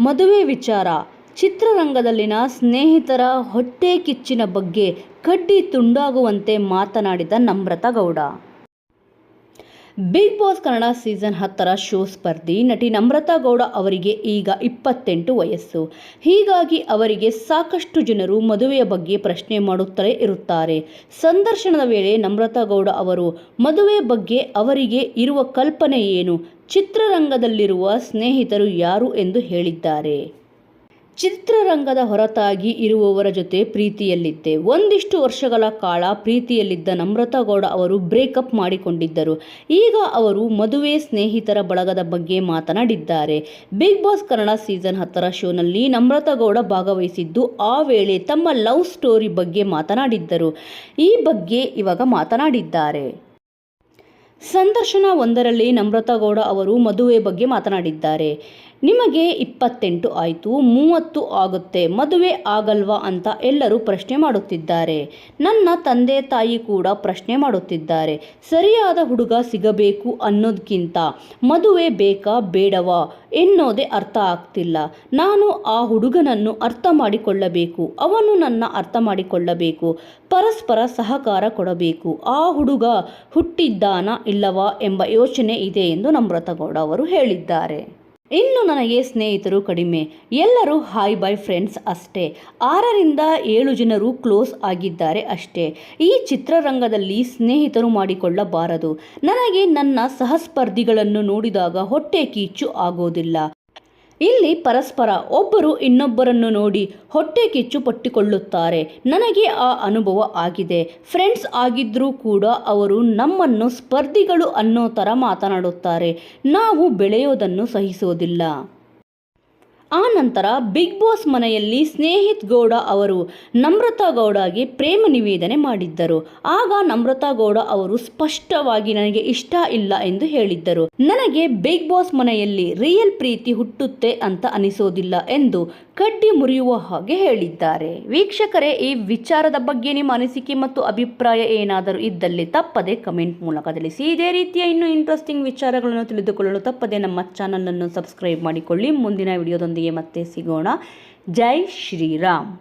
ಮದುವೆ ವಿಚಾರ. ಚಿತ್ರರಂಗದಲ್ಲಿನ ಸ್ನೇಹಿತರ ಹೊಟ್ಟೆ ಕಿಚ್ಚಿನ ಬಗ್ಗೆ ಕಡ್ಡಿ ತುಂಡಾಗುವಂತೆ ಮಾತನಾಡಿದ Namrata Gowda. Bigg Boss Kannada season ಹತ್ತರ ಶೋ ಸ್ಪರ್ಧಿ ನಟಿ ನಮ್ರತಾ ಗೌಡ ಅವರಿಗೆ ಈಗ ಇಪ್ಪತ್ತೆಂಟು ವಯಸ್ಸು. ಹೀಗಾಗಿ ಅವರಿಗೆ ಸಾಕಷ್ಟು ಜನರು ಮದುವೆಯ ಬಗ್ಗೆ ಪ್ರಶ್ನೆ ಮಾಡುತ್ತಲೇ ಇರುತ್ತಾರೆ. ಸಂದರ್ಶನದ ವೇಳೆ ನಮ್ರತಾ ಗೌಡ ಅವರು, ಮದುವೆ ಬಗ್ಗೆ ಅವರಿಗೆ ಇರುವ ಕಲ್ಪನೆ ಏನು? ಚಿತ್ರರಂಗದಲ್ಲಿರುವ ಸ್ನೇಹಿತರು ಯಾರು? ಎಂದು ಹೇಳಿದ್ದಾರೆ. ಚಿತ್ರರಂಗದ ಹೊರತಾಗಿ ಇರುವವರ ಜೊತೆ ಪ್ರೀತಿಯಲ್ಲಿದ್ದೆ. ಒಂದಿಷ್ಟು ವರ್ಷಗಳ ಕಾಲ ಪ್ರೀತಿಯಲ್ಲಿದ್ದ ನಮ್ರತಾ ಗೌಡ ಅವರು ಬ್ರೇಕಪ್ ಮಾಡಿಕೊಂಡಿದ್ದರು. ಈಗ ಅವರು ಮದುವೆ ಸ್ನೇಹಿತರ ಬಳಗದ ಬಗ್ಗೆ ಮಾತನಾಡಿದ್ದಾರೆ. ಬಿಗ್ ಬಾಸ್ ಕನ್ನಡ ಸೀಸನ್ ಹತ್ತರ ಶೋನಲ್ಲಿ ನಮ್ರತಾ ಗೌಡ ಭಾಗವಹಿಸಿದ್ದು, ಆ ವೇಳೆ ತಮ್ಮ ಲವ್ ಸ್ಟೋರಿ ಬಗ್ಗೆ ಮಾತನಾಡಿದ್ದರು. ಈ ಬಗ್ಗೆ ಇವಾಗ ಮಾತನಾಡಿದ್ದಾರೆ. ಸಂದರ್ಶನ ಒಂದರಲ್ಲಿ ನಮ್ರತಾ ಗೌಡ ಅವರು ಮದುವೆ ಬಗ್ಗೆ ಮಾತನಾಡಿದ್ದಾರೆ. ನಿಮಗೆ ಇಪ್ಪತ್ತೆಂಟು ಆಯಿತು, ಮೂವತ್ತು ಆಗುತ್ತೆ, ಮದುವೆ ಆಗಲ್ವಾ ಅಂತ ಎಲ್ಲರೂ ಪ್ರಶ್ನೆ ಮಾಡುತ್ತಿದ್ದಾರೆ. ನನ್ನ ತಂದೆ ತಾಯಿ ಕೂಡ ಪ್ರಶ್ನೆ ಮಾಡುತ್ತಿದ್ದಾರೆ. ಸರಿಯಾದ ಹುಡುಗ ಸಿಗಬೇಕು ಅನ್ನೋದಕ್ಕಿಂತ ಮದುವೆ ಬೇಕಾ ಬೇಡವಾ ಎನ್ನೋದೇ ಅರ್ಥ ಆಗ್ತಿಲ್ಲ. ನಾನು ಆ ಹುಡುಗನನ್ನು ಅರ್ಥ ಮಾಡಿಕೊಳ್ಳಬೇಕು, ಅವನು ನನ್ನ ಅರ್ಥ ಮಾಡಿಕೊಳ್ಳಬೇಕು, ಪರಸ್ಪರ ಸಹಕಾರ ಕೊಡಬೇಕು. ಆ ಹುಡುಗ ಹುಟ್ಟಿದ್ದಾನಾ ಇಲ್ಲವಾ ಎಂಬ ಯೋಚನೆ ಇದೆ ಎಂದು ನಮ್ರತಗೌಡ ಅವರು ಹೇಳಿದ್ದಾರೆ. ಇನ್ನು ನನಗೆ ಸ್ನೇಹಿತರು ಕಡಿಮೆ. ಎಲ್ಲರೂ ಹಾಯ್ ಬೈ ಫ್ರೆಂಡ್ಸ್ ಅಷ್ಟೇ. ಆರರಿಂದ ಏಳು ಜನರು ಕ್ಲೋಸ್ ಆಗಿದ್ದಾರೆ ಅಷ್ಟೇ. ಈ ಚಿತ್ರರಂಗದಲ್ಲಿ ಸ್ನೇಹಿತರು ಮಾಡಿಕೊಳ್ಳಬಾರದು. ನನಗೆ ನನ್ನ ಸಹಸ್ಪರ್ಧಿಗಳನ್ನು ನೋಡಿದಾಗ ಹೊಟ್ಟೆ ಕೀಚು ಆಗೋದಿಲ್ಲ. ಇಲ್ಲಿ ಪರಸ್ಪರ ಒಬ್ಬರು ಇನ್ನೊಬ್ಬರನ್ನು ನೋಡಿ ಹೊಟ್ಟೆ ಕಿಚ್ಚು ಪಟ್ಟಿಕೊಳ್ಳುತ್ತಾರೆ. ನನಗೆ ಆ ಅನುಭವ ಆಗಿದೆ. ಫ್ರೆಂಡ್ಸ್ ಆಗಿದ್ದರೂ ಕೂಡ ಅವರು ನಮ್ಮನ್ನು ಸ್ಪರ್ಧಿಗಳು ಅನ್ನೋ ಥರ ಮಾತನಾಡುತ್ತಾರೆ. ನಾವು ಬೆಳೆಯೋದನ್ನು ಸಹಿಸೋದಿಲ್ಲ ಆ ನಂತರ ಬಿಗ್ ಬಾಸ್ ಮನೆಯಲ್ಲಿ ಸ್ನೇಹಿತ್ ಗೌಡ ಅವರು ನಮ್ರತಾ ಗೌಡಗೆ ಪ್ರೇಮ ನಿವೇದನೆ ಮಾಡಿದ್ದರು. ಆಗ ನಮ್ರತಾ ಗೌಡ ಅವರು ಸ್ಪಷ್ಟವಾಗಿ ನನಗೆ ಇಷ್ಟ ಇಲ್ಲ ಎಂದು ಹೇಳಿದ್ದರು. ನನಗೆ ಬಿಗ್ ಬಾಸ್ ಮನೆಯಲ್ಲಿ ರಿಯಲ್ ಪ್ರೀತಿ ಹುಟ್ಟುತ್ತೆ ಅಂತ ಅನಿಸೋದಿಲ್ಲ ಎಂದು ಕಡ್ಡಿ ಮುರಿಯುವ ಹಾಗೆ ಹೇಳಿದ್ದಾರೆ. ವೀಕ್ಷಕರೇ, ಈ ವಿಚಾರದ ಬಗ್ಗೆ ನಿಮ್ಮ ಅನಿಸಿಕೆ ಮತ್ತು ಅಭಿಪ್ರಾಯ ಏನಾದರೂ ಇದ್ದಲ್ಲಿ ತಪ್ಪದೆ ಕಮೆಂಟ್ ಮೂಲಕ ತಿಳಿಸಿ. ಇದೇ ರೀತಿಯ ಇನ್ನೂ ಇಂಟ್ರೆಸ್ಟಿಂಗ್ ವಿಚಾರಗಳನ್ನು ತಿಳಿದುಕೊಳ್ಳಲು ತಪ್ಪದೆ ನಮ್ಮ ಚಾನಲನ್ನು ಸಬ್ಸ್ಕ್ರೈಬ್ ಮಾಡಿಕೊಳ್ಳಿ. ಮುಂದಿನ ವಿಡಿಯೋದೊಂದಿಗೆ ಮತ್ತೆ ಸಿಗೋಣ ಜೈ ಶ್ರೀರಾಮ್